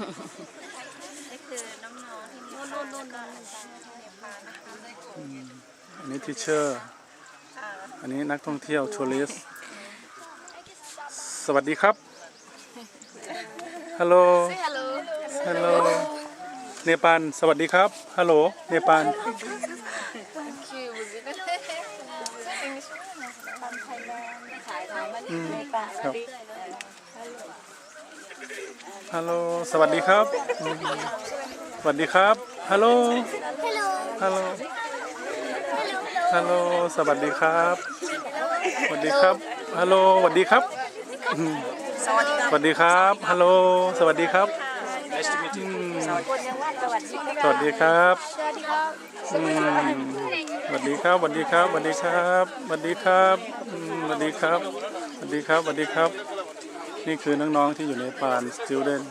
นี่คือน้องๆที่มีโน่นโน่นโน่นเนปาลนะคะอันนี้ทีเชอร์ อันนี้นักท่องเที่ยวทัวริสต์สวัสดีครับฮัลโหลฮัลโหล ฮัลโหล เนปาล สวัสดีครับ ฮัลโหล เนปาลคิวสิก็ได้ทำไทยแลนด์ถ่ายถ่ายมาอืมเนปาลครับ ฮัลโหล สวัสดีครับอืมสวัสดีครับ ฮัลโหล ฮัลโหล ฮัลโหล สวัสดีครับ สวัสดีครับ ฮัลโหล สวัสดีครับอืมสวัสดีครับสวัสดีครับ ฮัลโหลสวัสดีครับคนยังว่าสวัสดีสวัสดีครับสวัสดีครับอืมสวัสดีครับ สวัสดีครับ สวัสดีครับ สวัสดีครับอืมสวัสดีครับ สวัสดีครับ สวัสดีครับ นี่คือน้องๆที่อยู่ในพาน student